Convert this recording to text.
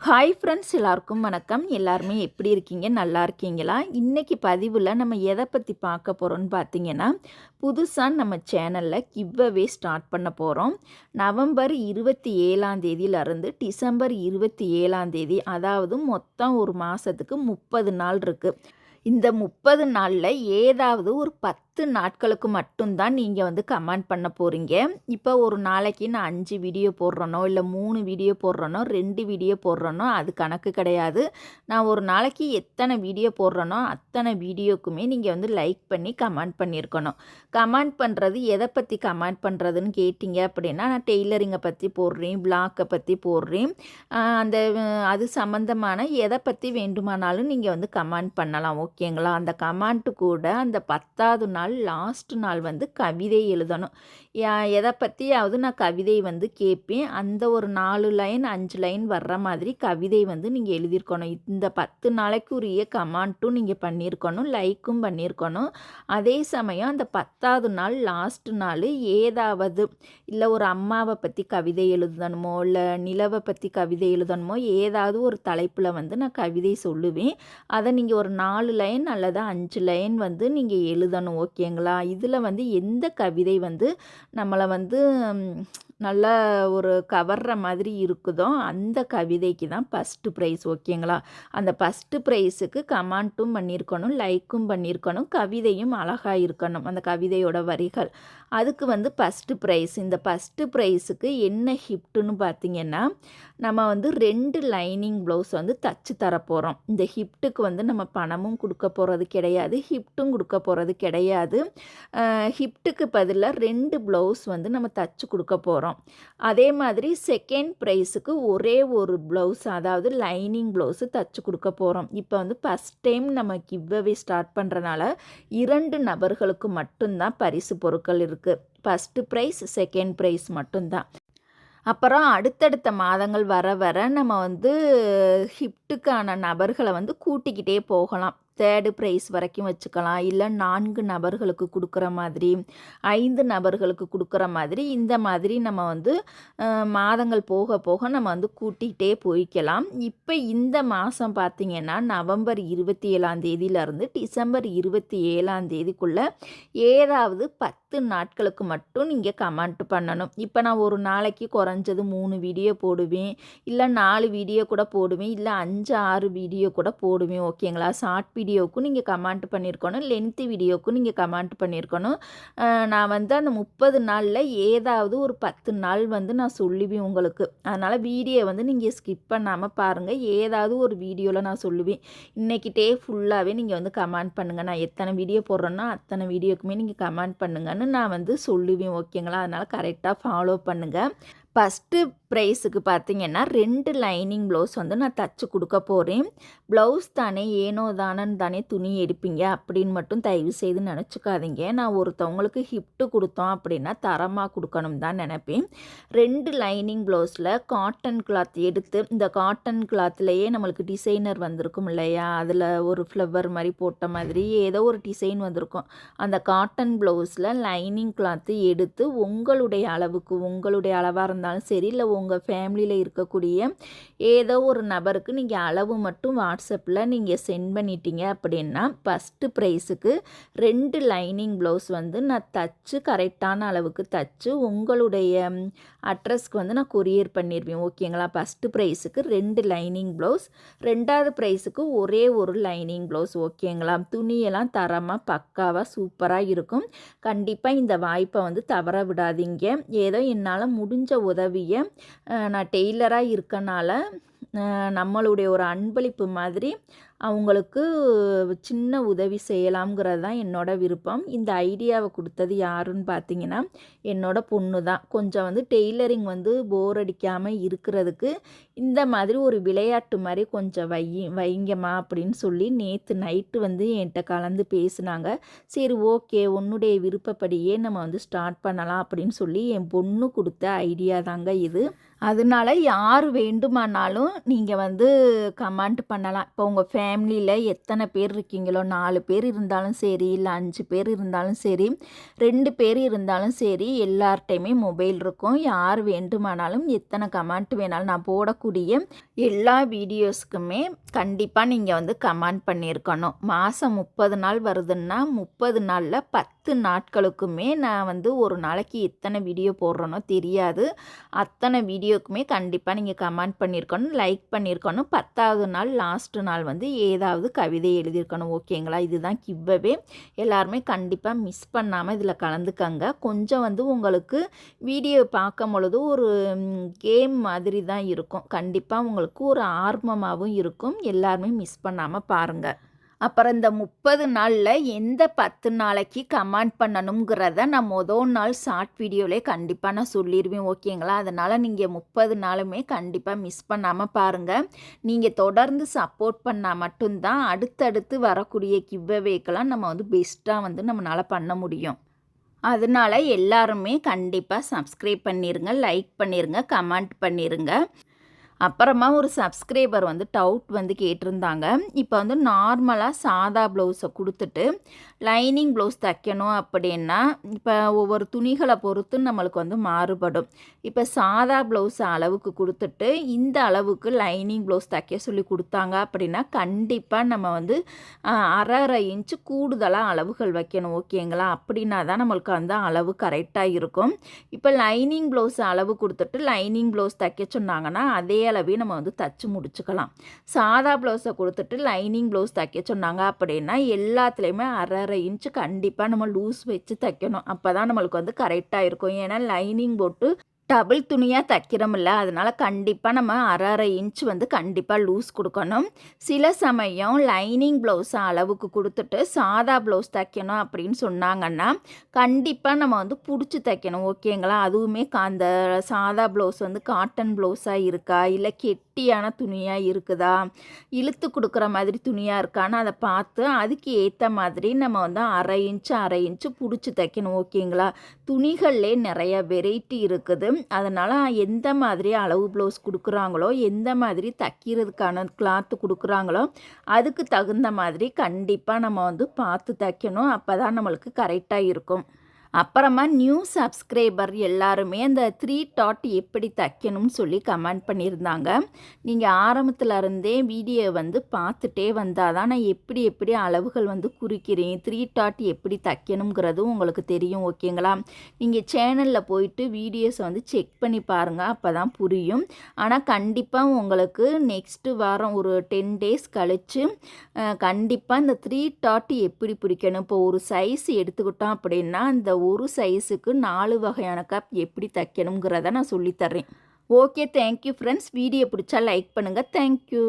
Hi friends எல்லாருக்கும் வணக்கம். எல்லாருமே எப்படி இருக்கீங்க? நல்லா இருக்கீங்களா? இன்றைக்கி பதிவில் நம்ம எதை பற்றி பார்க்க போகிறோம்னு பார்த்தீங்கன்னா புதுசாக நம்ம சேனலில் கிவ்அவே ஸ்டார்ட் பண்ண போகிறோம் நவம்பர் இருபத்தி ஏழாம் தேதியிலருந்து டிசம்பர் இருபத்தி ஏழாம் தேதி அதாவது மொத்தம் ஒரு மாதத்துக்கு முப்பது நாள் இருக்குது இந்த முப்பது நாளில் ஏதாவது ஒரு பத்து பத்து நாட்களுக்கு மட்டும்தான் நீங்கள் வந்து கமெண்ட் பண்ண போகிறீங்க இப்போ ஒரு நாளைக்கு நான் அஞ்சு வீடியோ போடுறேனோ இல்லை மூணு வீடியோ போடுறேனோ ரெண்டு வீடியோ போடுறேனோ அது கணக்கு கிடையாது. நான் ஒரு நாளைக்கு எத்தனை வீடியோ போடுறேனோ அத்தனை வீடியோக்குமே நீங்கள் வந்து லைக் பண்ணி கமெண்ட் பண்ணியிருக்கணும் கமெண்ட் பண்ணுறது எதை பற்றி கமெண்ட் பண்ணுறதுன்னு கேட்டிங்க அப்படின்னா நான் டெய்லரிங்கை பற்றி போடுறேன் பிளாக்கை பற்றி போடுறேன். அந்த அது சம்மந்தமான எதை பற்றி வேண்டுமானாலும் நீங்கள் வந்து கமெண்ட் பண்ணலாம் ஓகேங்களா அந்த கமெண்ட்டு கூட அந்த பத்தாவது நாள் லாஸ்ட் நாள் வந்து கவிதை எழுதணும். எதை பற்றியாவது நான் கவிதை வந்து கேட்பேன். அந்த ஒரு நாலு லைன் அஞ்சு லைன் வர்ற மாதிரி கவிதை வந்து நீங்கள் எழுதியிருக்கணும். இந்த பத்து நாளைக்கு உரிய கமெண்ட்டும் நீங்கள் பண்ணியிருக்கணும் லைக்கும் பண்ணியிருக்கணும். அதே சமயம் அந்த பத்தாவது நாள் லாஸ்ட் நாள் ஏதாவது இல்லை ஒரு அம்மாவை பற்றி கவிதை எழுதணுமோ இல்லை நிலவை பற்றி கவிதை எழுதணுமோ ஏதாவது ஒரு தலைப்பில் வந்து நான் கவிதை சொல்லுவேன். அதை நீங்கள் ஒரு நாலு லைன் அல்லது அஞ்சு லைன் வந்து நீங்கள் எழுதணும் ஓகே? ஓகேங்களா? இதில் வந்து எந்த கவிதை வந்து நம்மளை வந்து நல்லா ஒரு கவர்ற மாதிரி இருக்குதோ அந்த கவிதைக்கு தான் ஃபஸ்ட்டு ப்ரைஸ் ஓகேங்களா? அந்த ஃபஸ்ட்டு ப்ரைஸுக்கு கமெண்ட்டும் பண்ணியிருக்கணும் லைக்கும் பண்ணியிருக்கணும் கவிதையும் அழகாக இருக்கணும் அந்த கவிதையோட வரிகள். அதுக்கு வந்து ஃபஸ்ட்டு ப்ரைஸ் இந்த ஃபஸ்ட்டு ப்ரைஸுக்கு என்ன ஹிப்ட்டுன்னு பார்த்தீங்கன்னா நம்ம வந்து ரெண்டு லைனிங் ப்ளவுஸ் வந்து தச்சு தரப்போகிறோம் இந்த ஹிப்ட்டுக்கு வந்து நம்ம பணமும் கொடுக்க போகிறது கிடையாது ஹிப்ட்டும் கொடுக்க போகிறது கிடையாது. ஹிப்ட்டுக்கு பதிலாக ரெண்டு ப்ளவுஸ் வந்து நம்ம தச்சு கொடுக்க போகிறோம் அதே மாதிரி செகண்ட் ப்ரைஸுக்கு ஒரே ஒரு ப்ளவுஸ் அதாவது லைனிங் ப்ளவுஸு தச்சு கொடுக்க போகிறோம் இப்போ வந்து ஃபஸ்ட் டைம் நம்ம கிவ்அவே ஸ்டார்ட் பண்ணுறனால இரண்டு நபர்களுக்கு மட்டும்தான் பரிசு பொருட்கள் இருக்குது ஃபஸ்ட்டு ப்ரைஸ் செகண்ட் ப்ரைஸ் மட்டும்தான். அப்புறம் அடுத்தடுத்த மாதங்கள் வர வர நம்ம வந்து ஹிஃப்ட்டுக்கான நபர்களை வந்து கூட்டிக்கிட்டே போகலாம். தேர்டு ப்ரைஸ் வரைக்கும் வச்சுக்கலாம். இல்லை நான்கு நபர்களுக்கு கொடுக்குற மாதிரி ஐந்து நபர்களுக்கு கொடுக்குற மாதிரி இந்த மாதிரி நம்ம வந்து மாதங்கள் போக போக நம்ம வந்து கூட்டிகிட்டே போய்க்கலாம். இப்போ இந்த மாதம் பார்த்திங்கன்னா நவம்பர் இருபத்தி ஏழாம் தேதியிலேருந்து டிசம்பர் இருபத்தி ஏழாம் தேதிக்குள்ளே ஏதாவது பத்து நாட்களுக்கு மட்டும் நீங்கள் கமெண்ட் பண்ணணும். இப்போ நான் ஒரு நாளைக்கு குறைஞ்சது மூணு வீடியோ போடுவேன். இல்லை நாலு வீடியோ கூட போடுவேன். இல்லை அஞ்சு ஆறு வீடியோ கூட போடுவேன். ஓகேங்களா? ஷார்ட் வீடியோவுக்கும் நீங்கள் கமெண்ட் பண்ணியிருக்கணும் லென்த்து வீடியோவுக்கும் நீங்கள் கமெண்ட் பண்ணியிருக்கணும் நான் வந்து அந்த முப்பது நாளில் ஏதாவது ஒரு பத்து நாள் வந்து நான் சொல்லுவேன் உங்களுக்கு. அதனால் வீடியோ வந்து நீங்கள் ஸ்கிப் பண்ணாமல் பாருங்கள் ஏதாவது ஒரு வீடியோவில் நான் சொல்லுவேன். இன்றைக்கி டே ஃபுல்லாகவே நீங்கள் வந்து கமெண்ட் பண்ணுங்கள் நான் எத்தனை வீடியோ போடுறேனோ அத்தனை வீடியோக்குமே நீங்கள் கமெண்ட் பண்ணுங்கன்னு நான் வந்து சொல்லுவேன் ஓகேங்களா அதனால் கரெக்டாக ஃபாலோ பண்ணுங்கள் ஃபஸ்ட்டு ப்ரைஸுக்கு பார்த்தீங்கன்னா ரெண்டு லைனிங் ப்ளவுஸ் வந்து நான் தச்சு கொடுக்க போகிறேன் ப்ளவுஸ் தானே ஏனோ தானன்னு தானே துணி எடுப்பீங்க அப்படின்னு மட்டும் தயவு செய்து நினச்சிக்காதீங்க. நான் ஒருத்தவங்களுக்கு ஹிப்ட்டு கொடுத்தோம் அப்படின்னா தரமாக கொடுக்கணும் தான் நினப்பேன். ரெண்டு லைனிங் ப்ளவுஸில் காட்டன் கிளாத் எடுத்து இந்த காட்டன் கிளாத்லேயே நம்மளுக்கு டிசைனர் வந்திருக்கும் இல்லையா? அதில் ஒரு ஃப்ளவர் மாதிரி போட்ட மாதிரி ஏதோ ஒரு டிசைன் வந்திருக்கும். அந்த காட்டன் ப்ளவுஸில் லைனிங் கிளாத்து எடுத்து உங்களுடைய அளவுக்கு உங்களுடைய அளவாக இருந்தாலும் சரி இல்லை உங்கள் ஃபேமிலியில் இருக்கக்கூடிய ஏதோ ஒரு நபருக்கு நீங்கள் அளவு மட்டும் வாட்ஸ்அப்பில் நீங்கள் சென்ட் பண்ணிட்டீங்க அப்படின்னா ஃபஸ்ட்டு ப்ரைஸுக்கு ரெண்டு லைனிங் ப்ளவுஸ் வந்து நான் தச்சு கரெக்டான அளவுக்கு தச்சு உங்களுடைய அட்ரஸ்க்கு வந்து நான் கொரியர் பண்ணிடுவேன் ஓகேங்களா ஃபஸ்ட்டு ப்ரைஸுக்கு ரெண்டு லைனிங் ப்ளவுஸ் ரெண்டாவது ப்ரைஸுக்கு ஒரே ஒரு லைனிங் ப்ளவுஸ் ஓகேங்களா துணியெல்லாம் தரமாக பக்காவாக சூப்பராக இருக்கும். கண்டிப்பாக இந்த வாய்ப்பை வந்து தவற விடாதீங்க. ஏதோ என்னால் முடிஞ்ச உதவியை நான் டெய்லராக இருக்கனால நம்மளுடைய ஒரு அன்பளிப்பு மாதிரி அவங்களுக்கு சின்ன உதவி செய்யலாம்ங்கிறது தான் என்னோட விருப்பம். இந்த ஐடியாவை கொடுத்தது யாருன்னு பார்த்தீங்கன்னா என்னோட பொண்ணு தான். கொஞ்சம் வந்து டெய்லரிங் வந்து போர் அடிக்காமல் இருக்கிறதுக்கு இந்த மாதிரி ஒரு விளையாட்டு மாதிரி கொஞ்சம் வை வைங்கம்மா அப்படின்னு சொல்லி நேற்று நைட்டு வந்து என்கிட்ட கலந்து பேசுனாங்க. சரி ஓகே உன்னுடைய விருப்பப்படியே நம்ம வந்து ஸ்டார்ட் பண்ணலாம் அப்படின்னு சொல்லி என் பொண்ணு கொடுத்த ஐடியா தாங்க இது. அதனால யார் வேண்டுமானாலும் நீங்கள் வந்து கமெண்ட் பண்ணலாம். இப்போ உங்கள் ஃபே ஃபேமிலியில் எத்தனை பேர் இருக்கீங்களோ நாலு பேர் இருந்தாலும் சரி இல்லை அஞ்சு பேர் இருந்தாலும் சரி ரெண்டு பேர் இருந்தாலும் சரி எல்லார்ட்டையுமே மொபைல் இருக்கும். யார் வேண்டுமானாலும் எத்தனை கமெண்ட் வேணாலும் நான் போடக்கூடிய எல்லா வீடியோஸ்க்குமே கண்டிப்பாக நீங்கள் வந்து கமெண்ட் பண்ணியிருக்கணும் மாதம் முப்பது நாள் வருதுன்னா முப்பது நாளில் பத்து நாட்களுக்குமே நான் வந்து ஒரு நாளைக்கு எத்தனை வீடியோ போடுறேனோ தெரியாது. அத்தனை வீடியோக்குமே கண்டிப்பாக நீங்கள் கமெண்ட் பண்ணியிருக்கணும் லைக் பண்ணியிருக்கணும் பத்தாவது நாள் லாஸ்ட்டு நாள் வந்து ஏதாவது கவிதை எழுதியிருக்கணும் ஓகேங்களா? இதுதான் கிவ்வவே. எல்லாருமே கண்டிப்பாக மிஸ் பண்ணாமல் இதில் கலந்துக்கங்க. கொஞ்சம் வந்து உங்களுக்கு வீடியோ பார்க்கும் பொழுது ஒரு கேம் மாதிரி தான் இருக்கும். கண்டிப்பாக உங்களுக்கு ஒரு ஆர்வமாகவும் இருக்கும். எல்லாருமே மிஸ் பண்ணாமல் பாருங்கள் அப்புறம் இந்த முப்பது நாளில் எந்த பத்து நாளைக்கு கமெண்ட் பண்ணணுங்கிறத நான் மொதல் நாள் ஷார்ட் வீடியோவிலே கண்டிப்பாக நான் சொல்லிடுவேன் ஓகேங்களா? அதனால் நீங்கள் முப்பது நாளுமே கண்டிப்பாக மிஸ் பண்ணாமல் பாருங்கள் நீங்கள் தொடர்ந்து சப்போர்ட் பண்ணால் மட்டும்தான் அடுத்தடுத்து வரக்கூடிய கிவ்வவேக்கெல்லாம் நம்ம வந்து பெஸ்ட்டாக வந்து நம்மளால் பண்ண முடியும். அதனால எல்லாருமே கண்டிப்பாக சப்ஸ்கிரைப் பண்ணிடுங்க லைக் பண்ணிடுங்க கமெண்ட் பண்ணிடுங்க அப்புறமா ஒரு சப்ஸ்கிரைபர் வந்து டவுட் வந்து கேட்டிருந்தாங்க. இப்போ வந்து நார்மலாக சாதா ப்ளவுஸை கொடுத்துட்டு லைனிங் ப்ளவுஸ் தைக்கணும் அப்படின்னா இப்போ ஒவ்வொரு துணிகளை பொறுத்து நம்மளுக்கு வந்து மாறுபடும். இப்போ சாதா ப்ளவுஸ் அளவுக்கு கொடுத்துட்டு இந்த அளவுக்கு லைனிங் ப்ளவுஸ் தைக்க சொல்லி கொடுத்தாங்க அப்படின்னா கண்டிப்பாக நம்ம வந்து அரை அரை இன்ச்சு கூடுதலாக அளவுகள் வைக்கணும் ஓகேங்களா? அப்படின்னா தான் நம்மளுக்கு அந்த அளவு கரெக்டாக இருக்கும். இப்போ லைனிங் ப்ளவுஸ் அளவு கொடுத்துட்டு லைனிங் ப்ளவுஸ் தைக்க சொன்னாங்கன்னா அதே அளவே நம்ம வந்து தச்சு முடிச்சுக்கலாம். சாதா ப்ளவுஸை கொடுத்துட்டு லைனிங் ப்ளவுஸ் தைக்க சொன்னாங்க அப்படின்னா எல்லாத்துலேயுமே அரை அரை இன்ச்சு கண்டிப்பாக நம்ம லூஸ் வச்சு தைக்கணும். அப்போ தான் நம்மளுக்கு வந்து கரெக்டாக இருக்கும். ஏன்னா லைனிங் போட்டு டபுள் துணியாக தைக்கிறோமில்ல அதனால் கண்டிப்பாக நம்ம அரை அரை இன்ச் வந்து கண்டிப்பாக லூஸ் கொடுக்கணும். சில சமயம் லைனிங் ப்ளவுஸ் அளவுக்கு கொடுத்துட்டு சாதா ப்ளவுஸ் தைக்கணும் அப்படின்னு சொன்னாங்கன்னா கண்டிப்பாக நம்ம வந்து பிடிச்சி தைக்கணும் ஓகேங்களா அதுவுமே அந்த சாதா ப்ளவுஸ் வந்து காட்டன் ப்ளவுஸாக இருக்கா? இல்லை கெட்டியான துணியாக இருக்குதா? இழுத்து கொடுக்குற மாதிரி துணியாக இருக்கான்னு அதை பார்த்து அதுக்கு ஏற்ற மாதிரி நம்ம வந்து அரை இன்ச்சு அரை இன்ச்சு பிடிச்சி தைக்கணும் ஓகேங்களா? துணிகள்லே நிறைய வெரைட்டி இருக்குது. அதனால் எந்த மாதிரி அளவு ப்ளவுஸ் கொடுக்குறாங்களோ எந்த மாதிரி தைக்கிறதுக்கான கிளாத்து கொடுக்குறாங்களோ அதுக்கு தகுந்த மாதிரி கண்டிப்பாக நம்ம வந்து பார்த்து தைக்கணும். அப்போ தான் நம்மளுக்கு கரெக்டாக இருக்கும். அப்புறமா நியூ சப்ஸ்கிரைபர் எல்லாருமே அந்த த்ரீ டாட் எப்படி தைக்கணும்னு சொல்லி கமெண்ட் பண்ணியிருந்தாங்க. நீங்கள் ஆரம்பத்தில் இருந்தே வீடியோ வந்து பார்த்துட்டே வந்தால் தான் நான் எப்படி எப்படி அளவுகள் வந்து குறிக்கிறேன் த்ரீ டாட் எப்படி தைக்கணுங்கிறதும் உங்களுக்கு தெரியும் ஓகேங்களா நீங்கள் சேனலில் போயிட்டு வீடியோஸை வந்து செக் பண்ணி பாருங்கள் அப்போ தான் புரியும். ஆனால் கண்டிப்பாக உங்களுக்கு நெக்ஸ்ட்டு வாரம் ஒரு டென் டேஸ் கழித்து கண்டிப்பாக இந்த த்ரீ டாட் எப்படி பிடிக்கணும்? இப்போ ஒரு சைஸ் எடுத்துக்கிட்டோம் அப்படின்னா அந்த ஒரு சைஸுக்கு நாலு வகையான கப் எப்படி தைக்கணுங்கிறத நான் சொல்லித்தர்றேன் okay thank you friends video பிடிச்சா லைக் பண்ணுங்கள் தேங்க்யூ